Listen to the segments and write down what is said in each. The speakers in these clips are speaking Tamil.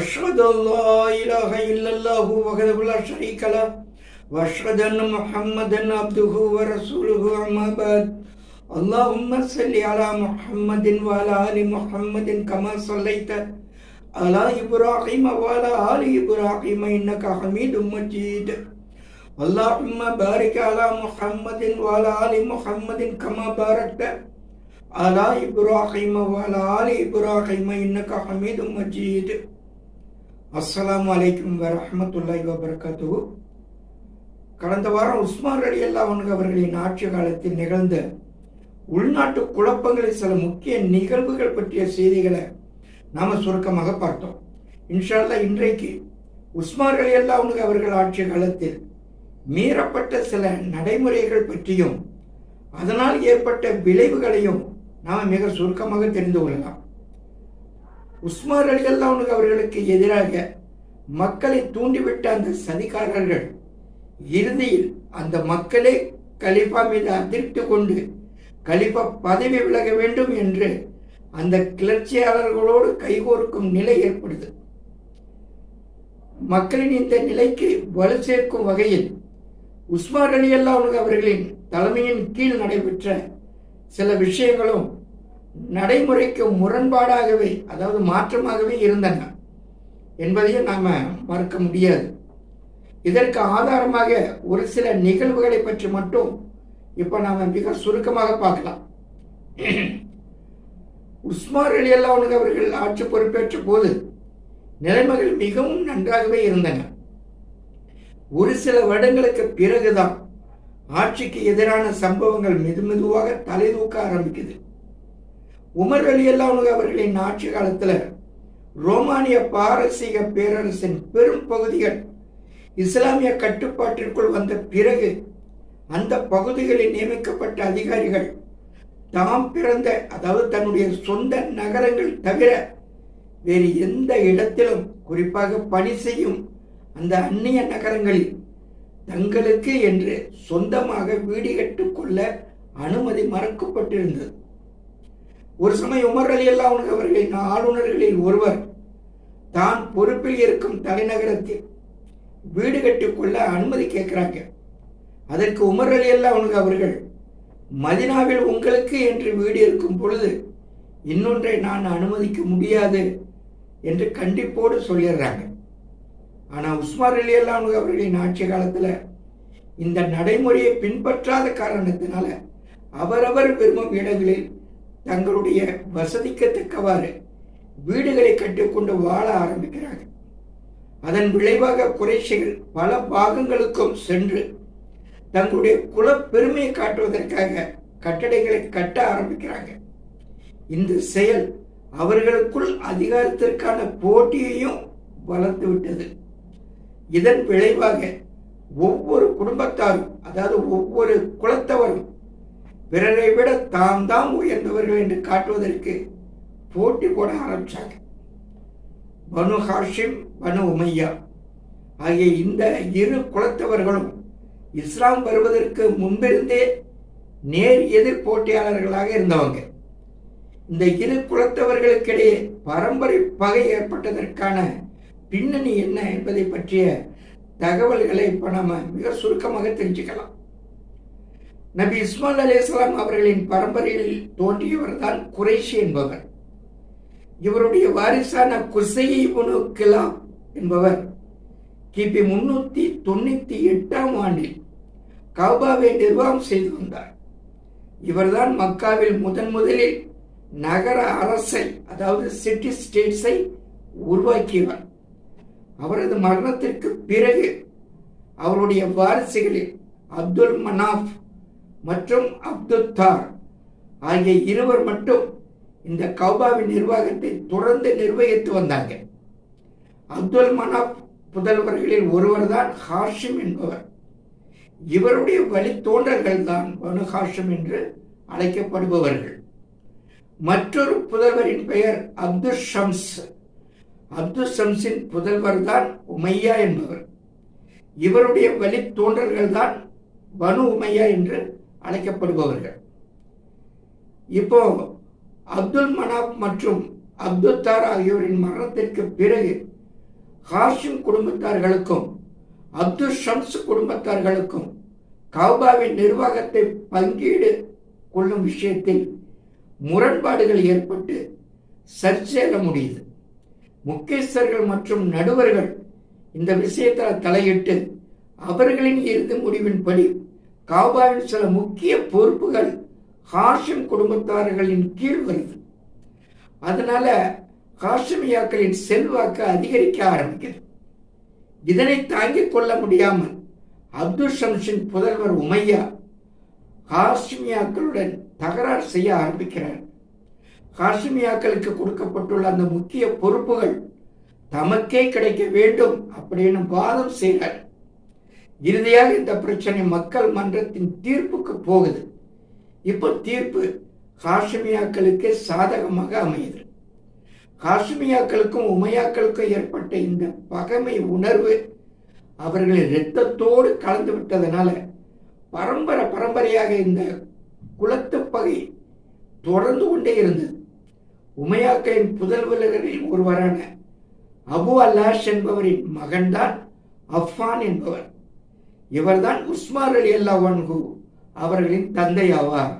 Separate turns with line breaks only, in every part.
أشهد أن لا إله إلا الله وحده لا شريك له. وأشهد أن محمدا عبده ورسوله أما بعد. اللهم صل على محمد وعلى آل محمد كما صليت على إبراهيم وعلى آل إبراهيم إنك حميد مجيد. اللهم بارك على محمد وعلى آل محمد كما باركت على إبراهيم وعلى آل إبراهيم إنك حميد مجيد. அஸ்லாம் அலைக்கும் வரமத்துல்லாய் வபர்கத்து கடந்த வாரம் உஸ்மான் அலி அல்லாஹ் அவர்களின் ஆட்சி காலத்தில் நிகழ்ந்த உள்நாட்டு குழப்பங்களில் சில முக்கிய நிகழ்வுகள் பற்றிய செய்திகளை நாம சுருக்கமாக பார்த்தோம். இன்ஷால்லா இன்றைக்கு உஸ்மான் அலி அல்லாஹ் அவர்கள் ஆட்சி காலத்தில் மீறப்பட்ட சில நடைமுறைகள் பற்றியும் அதனால் ஏற்பட்ட விளைவுகளையும் நாம் மிக சுருக்கமாக தெரிந்து கொள்ளலாம். உஸ்மான் அலி அல்லாஹ் அவர்களுக்கு எதிராக மக்களை தூண்டிவிட்ட அந்த சதிகாரர்கள் இறுதியில் அந்த மக்களே கலிஃபா மீது அதிர்ட்டு கொண்டு கலிஃபா பதவி விலக வேண்டும் என்று அந்த கிளர்ச்சியாளர்களோடு கைகோர்க்கும் நிலை ஏற்படுது. மக்களின் இந்த நிலைக்கு வலு சேர்க்கும் வகையில் உஸ்மான் அலி அல்லாஹ் அவர்களின் தலைமையின் கீழ் நடைபெற்ற சில விஷயங்களும் நடைமுறைக்கு முரண்பாடாகவே அதாவது மாற்றமாகவே இருந்தன என்பதையும் நாம் மறுக்க முடியாது. இதற்கு ஆதாரமாக ஒரு சில நிகழ்வுகளை பற்றி மட்டும் இப்போ நாம் மிக சுருக்கமாக பார்க்கலாம். உஸ்மார் அலி அல்லாஹ் அவர்கள் ஆட்சி பொறுப்பேற்ற போது நிலைமைகள் மிகவும் நன்றாகவே இருந்தன. ஒரு சில வருடங்களுக்கு பிறகுதான் ஆட்சிக்கு எதிரான சம்பவங்கள் மெது மெதுவாக தலை தூக்க ஆரம்பிக்குது. உமர் அலி அல்லாஹ் அவர்களின் ஆட்சி காலத்தில் ரோமானிய பாரசீக பேரரசின் பெரும் பகுதிகள் இஸ்லாமிய கட்டுப்பாட்டிற்குள் வந்த பிறகு அந்த பகுதிகளில் நியமிக்கப்பட்ட அதிகாரிகள் தாம் பிறந்த அதாவது தன்னுடைய சொந்த நகரங்கள் தவிர வேறு எந்த இடத்திலும் குறிப்பாக பணி செய்யும் அந்த அந்நிய நகரங்களில் தங்களுக்கு என்று சொந்தமாக வீடு கட்டுக்கொள்ள அனுமதி மறுக்கப்பட்டிருந்தது. ஒரு சமயம் உமர் அலி அல்லா அவர்களின் ஆளுநர்களில் ஒருவர் தான் பொறுப்பில் இருக்கும் தலைநகரத்தில் வீடு கட்டிக்கொள்ள அனுமதி கேட்கிறாங்க. அதற்கு உமர் அலி அல்லாஹ் அவர்கள் மதினாவில் உங்களுக்கு என்று வீடு இருக்கும் பொழுது இன்னொன்றை நான் அனுமதிக்க முடியாது என்று கண்டிப்போடு சொல்லிடுறாங்க. ஆனால் உஸ்மார் அலி அல்லா அவர்களின் ஆட்சி காலத்தில் இந்த நடைமுறையை பின்பற்றாத காரணத்தினால அவரவர் விரும்பும் இடங்களில் தங்களுடைய வசதிக்கு தக்கவாறு வீடுகளை கட்டிக்கொண்டு வாழ ஆரம்பிக்கிறாங்க அதன் விளைவாக குறைச்சிகள் பல பாகங்களுக்கும் சென்று தங்களுடைய குல பெருமையை காட்டுவதற்காக கட்டடங்களை கட்ட ஆரம்பிக்கிறாங்க இந்த செயல் அவர்களுக்குள் அதிகாரத்திற்கான போட்டியையும் வளர்த்து விட்டது. இதன் விளைவாக ஒவ்வொரு குடும்பத்தாரும் அதாவது ஒவ்வொரு குலத்தவரும் பிறரை விட தாம் தாம் உயர்ந்தவர்கள் என்று காட்டுவதற்கு போட்டி போட ஆரம்பித்தாங்க பனு ஹாஷிம் பனு உமையா ஆகிய இந்த இரு குலத்தவர்களும் இஸ்லாம் வருவதற்கு முன்பிருந்தே நேர் எதிர் போட்டியாளர்களாக இருந்தவங்க. இந்த இரு குலத்தவர்களுக்கிடையே பரம்பரை பகை ஏற்பட்டதற்கான பின்னணி என்ன என்பதை பற்றிய தகவல்களை இப்போ நம்ம மிக சுருக்கமாக தெரிஞ்சுக்கலாம். நபி இஸ்மால் அலி இஸ்லாம் அவர்களின் பரம்பரையில் தோன்றியவர் தான் குறைஷி என்பவர். இவருடைய வாரிசான குசையை கிலாப் என்பவர். கிபி முன்னூத்தி தொண்ணூத்தி எட்டாம் ஆண்டில் கௌபாவை நிர்வாகம் செய்து வந்தார். இவர்தான் மக்காவில் முதன் முதலில் நகர அரசை அதாவது சிட்டி ஸ்டேட்ஸை உருவாக்கியவர். அவரது மரணத்திற்கு பிறகு அவருடைய வாரிசுகளில் அப்துல் மனாஃப் மற்றும் அப்துத்தார் ஆகிய இருவர் மட்டும் இந்த கௌபாவின் நிர்வாகத்தை தொடர்ந்து நிர்வகித்து வந்தாங்க அப்துல் மனாப் புதல்வர்களில் ஒருவர் தான் ஹாஷிம் என்பவர். இவருடைய வழித்தோன்றர்கள் தான் பனு ஹாஷிம் என்று அழைக்கப்படுபவர்கள். மற்றொரு புதல்வரின் பெயர் அப்துல் ஷம்ஸ். அப்துல் ஷம்ஸின் புதல்வர் தான் உமையா என்பவர். இவருடைய வழித்தோன்றர்கள் தான் பனு உமையா என்று அழைக்கப்படுபவர்கள். இப்போ அப்துல் மனாப் மற்றும் அப்துல் தார் ஆகியோரின் மரணத்திற்கு பிறகு ஹாஷிம் குடும்பத்தார்களுக்கும் அப்துல் ஷம்ஸ் குடும்பத்தார்களுக்கும் கௌபாவின் நிர்வாகத்தை பங்கீடு கொள்ளும் விஷயத்தில் முரண்பாடுகள் ஏற்பட்டு சர்ச்சேற முடியுது. முக்கியஸ்தர்கள் மற்றும் நடுவர்கள் இந்த விஷயத்தில் தலையிட்டு அவர்களின் இறுதி முடிவின்படி காபாவின் சில முக்கிய பொறுப்புகள் ஹாஷிம் குடும்பத்தார்களின் கீழ் வருது. அதனால ஹாஷிமியாக்களின் செல்வாக்கு அதிகரிக்க ஆரம்பிக்கிறது இதனை தாங்கிக் கொள்ள முடியாமல் அப்துல் ஷம்ஷின் புதல்வர் உமையா ஹாஷிமியாக்களுடன் தகராறு செய்ய ஆரம்பிக்கிறார். ஹாஷிமியாக்களுக்கு கொடுக்கப்பட்டுள்ள அந்த முக்கிய பொறுப்புகள் தமக்கே கிடைக்க வேண்டும் அப்படின்னு வாதம் செய்கிறார். இறுதியாக இந்த பிரச்சனை மக்கள் மன்றத்தின் தீர்ப்புக்கு போகுது. இப்போ தீர்ப்பு ஹாஷிமியாக்களுக்கு சாதகமாக அமையுது. ஹாஷிமியாக்களுக்கும் உமையாக்களுக்கும் ஏற்பட்ட இந்த பகைமை உணர்வு அவர்களின் இரத்தத்தோடு கலந்து விட்டதனால பரம்பரை பரம்பரையாக இந்த குலத்து பகை தொடர்ந்து கொண்டே இருந்தது. உமையாக்களின் புதல்வர்களில் ஒருவரான அபு அல்லாஷ் என்பவரின் மகன்தான் அஃபான் என்பவர். இவர்தான் உஸ்மார் அலி அல்லா ஒன்கு அவர்களின் தந்தை ஆவார்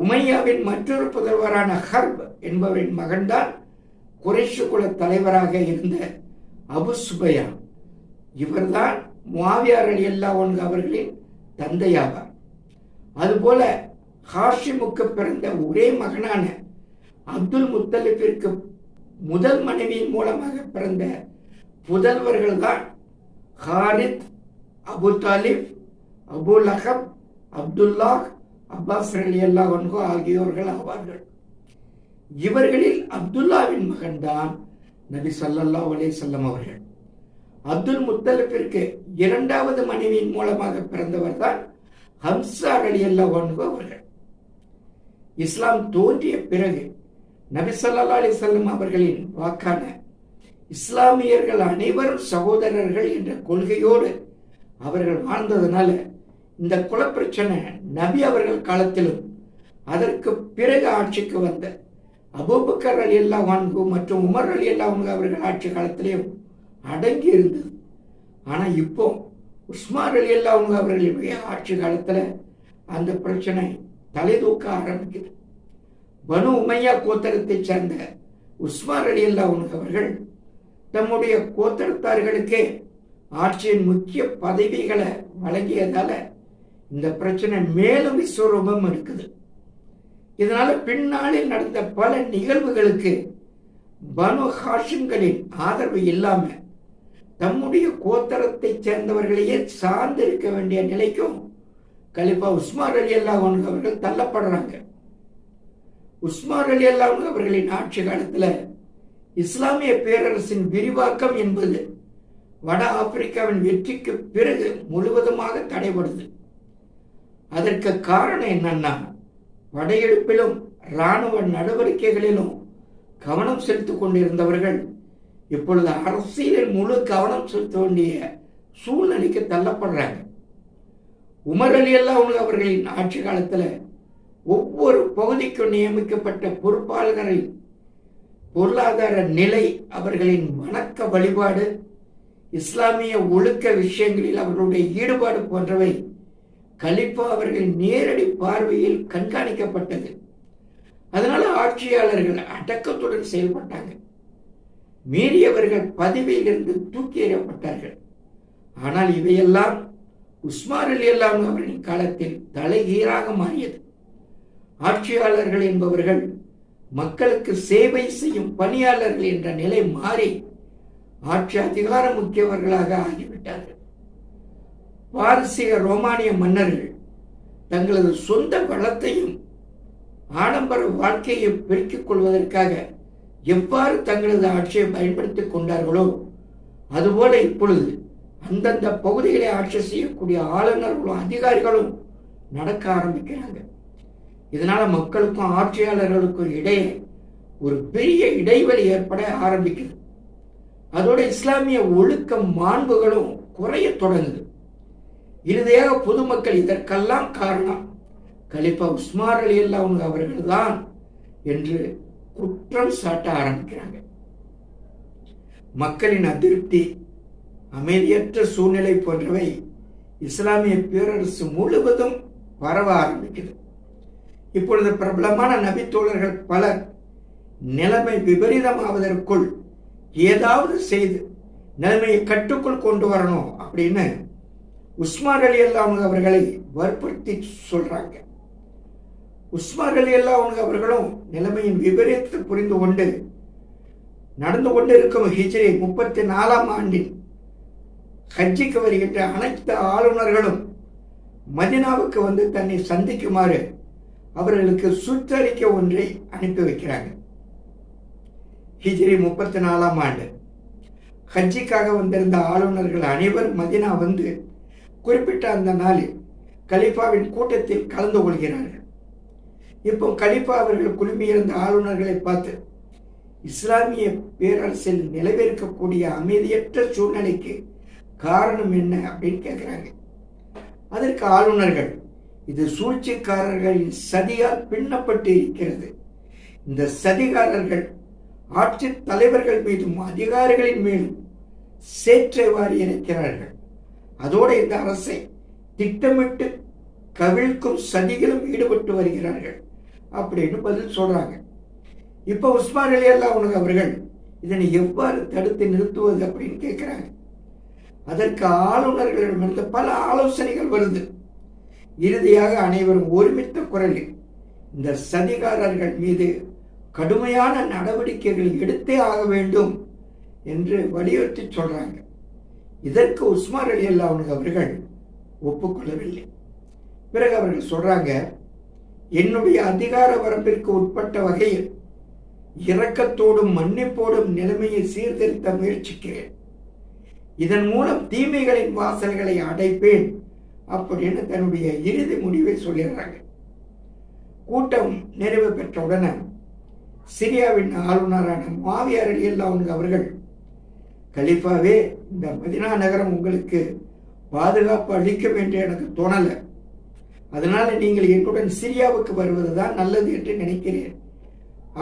உமையாவின் மற்றொரு புதல்வரான ஹர்ப் என்பவரின் மகன்தான் குறைஷு குல தலைவராக இருந்த அபு சுபையா. இவர்தான் மாவியார் அலி அல்லா அல்லாஹன்கு அவர்களின் தந்தையாவார். அதுபோல ஹாஷிமுக்கு பிறந்த ஒரே மகனான அப்துல் முத்தலிப்பிற்கு முதல் மனைவியின் மூலமாக பிறந்த புதல்வர்கள் தான் Harith Abu Talib Abu Lahab Abdullah Abbas Ali அல்லாஹன்கோ ஆகியோர்கள் ஆவார்கள். இவர்களில் அப்துல்லாவின் மகன்தான் நபி சல்லல்லா அலே செல்லம் அவர்கள். அப்துல் முத்தலிப்பிற்கு இரண்டாவது மனைவியின் மூலமாக பிறந்தவர் தான் ஹம்சா அலி அல்லாஹன்கோ அவர்கள். இஸ்லாம் தோன்றிய பிறகு நபி சல்லா அலி செல்லம் அவர்களின் வாக்கான இஸ்லாமியர்கள் அனைவரும் சகோதரர்கள் என்ற கொள்கையோடு அவர்கள் வாழ்ந்ததுனால இந்த குலப்பிரச்சனை நபி அவர்கள் காலத்திலும் அதற்கு பிறகு ஆட்சிக்கு வந்த அபூபக்கர் அலி அல்லா வான்கு மற்றும் உமர் அலி அல்லா அவர்கள் ஆட்சி காலத்திலேயும் அடங்கி இருந்தது. ஆனால் இப்போ உஸ்மார் அலி அல்லா அவர்களுடைய ஆட்சி காலத்தில் அந்த பிரச்சனை தலை தூக்க ஆரம்பிக்குது. பனு உமையா கோத்தரத்தை சேர்ந்த உஸ்மார் அலி அல்லா அவர்கள் தம்முடைய கோத்தரத்தார்களுக்கே ஆட்சியின் முக்கிய பதவிகளை வழங்கியதால இந்த பிரச்சனை மேலும் விஸ்வரூபம் இருக்குது. இதனால பின்னாளில் நடந்த பல நிகழ்வுகளுக்கு பனு ஹாஷிம்களின் ஆதரவு இல்லாம தம்முடைய கோத்தரத்தை சேர்ந்தவர்களையே சார்ந்து இருக்க வேண்டிய நிலைக்கும் கலிபா உஸ்மார் அலி அல்லாஹ் அவர்கள் தள்ளப்படுறாங்க. உஸ்மார் அலி அல்லாஹ் அவர்களின் ஆட்சி காலத்தில் இஸ்லாமிய பேரரசின் விரிவாக்கம் என்பது வட ஆப்பிரிக்காவின் வெற்றிக்கு பிறகு முழுவதுமாக தடைபடுது. அதற்கு காரணம் என்னன்னா வடையெடுப்பிலும் இராணுவ நடவடிக்கைகளிலும் கவனம் செலுத்திக் கொண்டிருந்தவர்கள் இப்பொழுது அரசியலில் முழு கவனம் செலுத்த வேண்டிய சூழ்நிலைக்கு தள்ளப்படுறாங்க. உமர் அலி அல்லா அவர்களின் ஆட்சி காலத்தில் ஒவ்வொரு பகுதிக்கும் நியமிக்கப்பட்ட பொறுப்பாளர்களின் பொருளாதார நிலை அவர்களின் வணக்க வழிபாடு இஸ்லாமிய ஒழுக்க விஷயங்களில் அவர்களுடைய ஈடுபாடு போன்றவை கலிப்பா அவர்கள் நேரடி பார்வையில் கண்காணிக்கப்பட்டது. அதனால ஆட்சியாளர்கள் அடக்கத்துடன் செயல்பட்டாங்க. மீறியவர்கள் பதவியிலிருந்து தூக்கி எறியப்பட்டார்கள் ஆனால் இவையெல்லாம் உஸ்மான் அலி அல்லாம் அவர்களின் காலத்தில் தலைகீராக மாறியது. ஆட்சியாளர்கள் என்பவர்கள் மக்களுக்கு சேவை செய்யும் பணியாளர்கள் என்ற நிலை மாறி ஆட்சி அதிகாரம் முக்கியவர்களாக ஆகிவிட்டார்கள். பாரசீக ரோமானிய மன்னர்கள் தங்களது சொந்த வளத்தையும் ஆடம்பர வாழ்க்கையை பெருக்கிக் கொள்வதற்காக எவ்வாறு தங்களது ஆட்சியை பயன்படுத்திக் கொண்டார்களோ அதுபோல இப்பொழுது அந்தந்த பகுதிகளை ஆட்சி செய்யக்கூடிய ஆளுநர்களும் அதிகாரிகளும் நடக்க ஆரம்பிக்கிறாங்க. இதனால மக்களுக்கும் ஆட்சியாளர்களுக்கும் இடையே ஒரு பெரிய இடைவெளி ஏற்பட ஆரம்பிக்குது. அதோட இஸ்லாமிய ஒழுக்க மாண்புகளும் குறைய தொடங்குது. இறுதியாக பொதுமக்கள் இதற்கெல்லாம் காரணம். கலிப்பா உஸ்மார் அலி அல்லாவுங்க அவர்கள் தான் என்று குற்றம் சாட்ட ஆரம்பிக்கிறாங்க. மக்களின் அதிருப்தி அமைதியற்ற சூழ்நிலை போன்றவை இஸ்லாமிய பேரரசு முழுவதும் பரவ ஆரம்பிக்குது. இப்பொழுது பிரபலமான நபித்தோழர்கள் பலர் நிலைமை விபரீதமாவதற்குள் ஏதாவது செய்து நிலைமையை கட்டுக்குள் கொண்டு வரணும் அப்படின்னு உஸ்மான் அலி அல்லாஹ் அவர்களை வற்புறுத்தி சொல்றாங்க. உஸ்மான் அலி அல்லாஹ் அவர்களும் நிலைமையின் விபரீதத்தை புரிந்து கொண்டு நடந்து கொண்டு இருக்கும் ஹிஜ்ரி முப்பத்தி நாலாம் ஆண்டில் ஹஜ்ஜிக்கு வருகின்ற அனைத்து ஆளுநர்களும் மதினாவுக்கு வந்து தன்னை சந்திக்குமாறு அவர்களுக்கு சுற்றறிக்கை ஒன்றை அனுப்பி வைக்கிறாங்க. ஹிஜ்ரி முப்பத்தி நாலாம் ஆண்டு. ஹஜ்ஜிக்காக வந்திருந்த ஆளுநர்கள் அனைவரும் மதினா வந்து குறிப்பிட்ட அந்த நாளில் கலிஃபாவின் கூட்டத்தில் கலந்து கொள்கிறார்கள். இப்போ கலிஃபா அவர்கள் குழுமியிருந்த ஆளுநர்களை பார்த்து இஸ்லாமிய பேரரசில் நிலவிருக்கக்கூடிய அமைதியற்ற சூழ்நிலைக்கு காரணம் என்ன அப்படின்னு கேட்குறாங்க. அதற்கு ஆளுநர்கள் இது சூழ்ச்சிக்காரர்களின் சதியால் பின்னப்பட்டு இருக்கிறது. இந்த சதிகாரர்கள் ஆட்சி தலைவர்கள் மீதும் அதிகாரிகளின் மீதும் சேற்றை வாரி இணைக்கிறார்கள். அதோடு இந்த அரசை திட்டமிட்டு கவிழ்க்கும் சதிகளும் ஈடுபட்டு வருகிறார்கள். அப்படின்னு பதில் சொல்றாங்க. இப்போ உஸ்மான் அலி அல்லா உனக்கு அவர்கள் இதனை எவ்வாறு தடுத்து நிறுத்துவது அப்படின்னு கேட்கிறாங்க அதற்கு ஆளுநர்களிடமிருந்து பல ஆலோசனைகள் வருது. இறுதியாக அனைவரும் ஒருமித்த குரலில் இந்த சதிகாரர்கள் மீது கடுமையான நடவடிக்கைகள் எடுத்தே ஆக வேண்டும் என்று வலியுறுத்தி சொல்றாங்க. இதற்கு உஸ்மார் அலி அல்லா அவர்கள் ஒப்புக்கொள்ளவில்லை. பிறகு அவர்கள் சொல்றாங்க என்னுடைய அதிகார வரம்பிற்கு உட்பட்ட வகையில் இரக்கத்தோடும் மன்னிப்போடும் நிலைமையை சீர்திருத்த முயற்சிக்கிறேன். இதன் மூலம் தீமைகளின் வாசல்களை அடைப்பேன் அப்படின்னு தன்னுடைய இறுதி முடிவை சொல்லிடுறாங்க. கூட்டம் நிறைவு பெற்றவுடனே சிரியாவின் ஆளுநரான மாவியார் அலி அல்லாவுங்க அவர்கள் கலிஃபாவே இந்த மதினா நகரம் உங்களுக்கு பாதுகாப்பு அளிக்கும் என்று எனக்கு தோணலை. அதனால நீங்கள் என்னுடன் சிரியாவுக்கு வருவது தான் நல்லது என்று நினைக்கிறேன்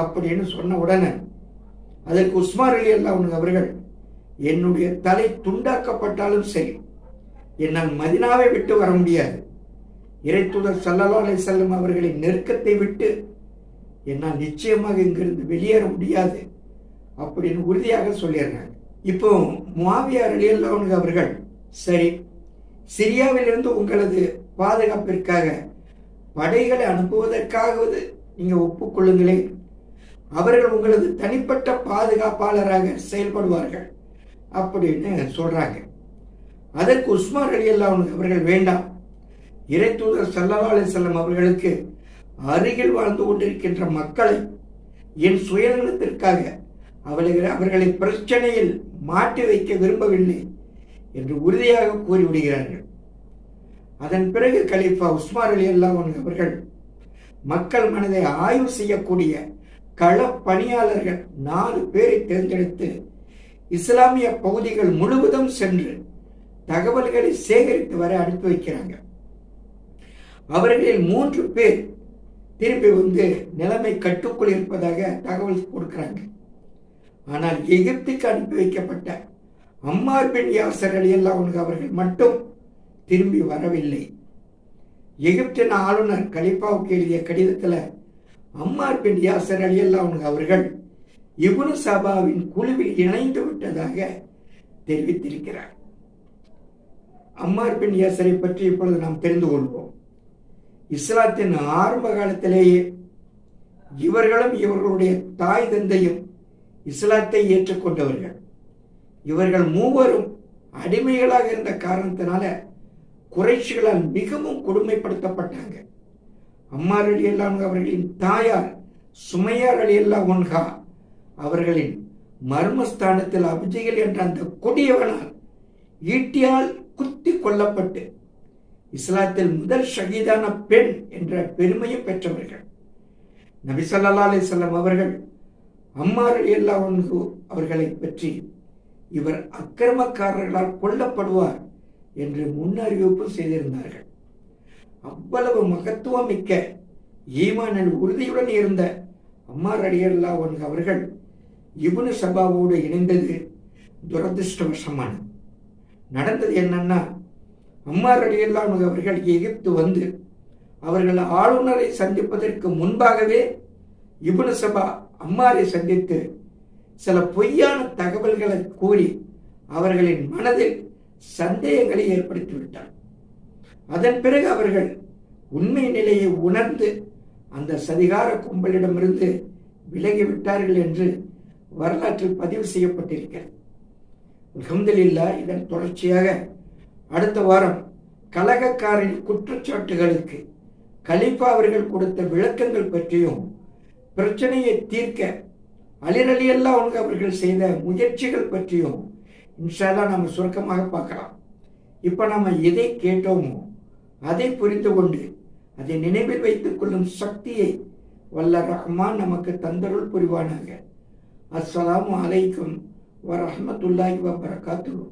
அப்படின்னு சொன்ன உடனே அதற்கு உஸ்மார் அலி அல்லாவுங்க அவர்கள் என்னுடைய தலை துண்டாக்கப்பட்டாலும் சரி என்னால் மதினாவை விட்டு வர முடியாது. இறைத்துதர் சல்லல்லா அலை செல்லம் அவர்களின் நெருக்கத்தை விட்டு என்னால் நிச்சயமாக இங்கிருந்து வெளியேற முடியாது அப்படின்னு உறுதியாக சொல்லிடுறாங்க. இப்போ மாவியார் அலி அவர்கள் சரி சிரியாவிலிருந்து உங்களது பாதுகாப்பிற்காக படைகளை அனுப்புவதற்காகவது நீங்கள் ஒப்புக்கொள்ளுங்களேன். அவர்கள் உங்களது தனிப்பட்ட பாதுகாப்பாளராக செயல்படுவார்கள் அப்படின்னு சொல்றாங்க. அதற்கு உஸ்மான் அலி அல்லாஹ் அவர்கள் வேண்டாம். இறை தூதர் சல்லா அலி செல்லம் அவர்களுக்கு அருகில் வாழ்ந்து கொண்டிருக்கின்ற மக்களை என் சுயநலத்திற்காக அவர்கள் அவர்களை பிரச்சனையில் மாட்டி வைக்க விரும்பவில்லை என்று உறுதியாக கூறிவிடுகிறார்கள். அதன் பிறகு கலீஃபா உஸ்மான் அலி அல்லாஹன் அவர்கள் மக்கள் மனதை ஆய்வு செய்யக்கூடிய கள பணியாளர்கள் நாலு பேரை தேர்ந்தெடுத்து இஸ்லாமிய பகுதிகள் முழுவதும் சென்று தகவல்களை சேகரித்து வர அனுப்பி வைக்கிறாங்க. அவர்களில் மூன்று பேர் திரும்பி வந்து நிலைமை கட்டுக்குள் இருப்பதாக தகவல் கொடுக்குறாங்க. ஆனால் எகிப்துக்கு அனுப்பி வைக்கப்பட்ட அம்மார் பின் யாசர் அலி அல்லாஹ் அவர்கள் மட்டும் திரும்பி வரவில்லை. எகிப்தின் ஆளுநர் கலிப்பாவுக்கு எழுதிய கடிதத்தில் அம்மார் பின் யாசர் அலி அல்லாஹ் அவர்கள் இபுனு சபாவின் குழுவில் இணைந்து விட்டதாக தெரிவித்திருக்கிறார். அம்மார் பின் யாசரை பற்றி இப்பொழுது நாம் தெரிந்து கொள்வோம். இஸ்லாத்தின் ஆரம்ப காலத்திலேயே இவர்களும் இவர்களுடைய தாய் தந்தையும் இஸ்லாத்தை ஏற்றுக்கொண்டவர்கள். இவர்கள் மூவரும் அடிமைகளாக இருந்த காரணத்தினால குறைச்சிகளால் மிகவும் கொடுமைப்படுத்தப்பட்டாங்க. அம்மார் அலி அல்லாஹ் அவர்களின் தாயார் சுமையார் அலி அல்லாஹ் ஒன்ஹா அவர்களின் மர்மஸ்தானத்தில் அபிஜைகள் என்ற அந்த கொடியவனால் ஈட்டியால் குத்தி கொல்லப்பட்டு இஸ்லாத்தில் முதல் ஷகீதான பெண் என்ற பெருமையும் பெற்றவர்கள். நபி ஸல்லல்லாஹு அவர்கள் அம்மார் அலி ஒன்று அவர்களை பற்றி இவர் அக்கிரமக்காரர்களால் கொல்லப்படுவார் என்று முன்னறிவிப்பு செய்திருந்தார்கள். அவ்வளவு மகத்துவம் மிக்க ஈமானில் உறுதியுடன் இருந்த அம்மார் அடியல்லா ஒன்று அவர்கள் இபுனு சபாவோடு இணைந்தது துரதிருஷ்டவசமானது. நடந்தது என்னன்னா அம்மார் அலியல்லாம் அவர்கள் எகிப்து வந்து அவர்கள் ஆளுநரை சந்திப்பதற்கு முன்பாகவே இப்னு சபா அம்மாரை சந்தித்து சில பொய்யான தகவல்களை கூறி அவர்களின் மனதில் சந்தேகங்களை ஏற்படுத்தி விட்டார். அதன் பிறகு அவர்கள் உண்மை நிலையை உணர்ந்து அந்த சதிகார கும்பலிடமிருந்து விலகிவிட்டார்கள் என்று வரலாற்றில் பதிவு செய்யப்பட்டிருக்கிறது. அல்ஹம்துலில்லா இதன் தொடர்ச்சியாக அடுத்த வாரம் கலகக்காரின் குற்றச்சாட்டுகளுக்கு கலீஃபா அவர்கள் கொடுத்த விளக்கங்கள் பற்றியும் பிரச்சனையை தீர்க்க அலிரலி அவங்க அவர்கள் செய்த முயற்சிகள் பற்றியும் இன்ஷால்லா நம்ம சுருக்கமாக பார்க்கலாம். இப்போ நம்ம எதை கேட்டோமோ அதை புரிந்து கொண்டு அதை நினைவில் வைத்துக் கொள்ளும் சக்தியை வல்ல ரஹ்மான் நமக்கு தந்தருள் புரிவானாக. அஸ்ஸலாமு அலைக்கும் வரஹ்மத்துல்லாஹி வபரகாத்துஹு.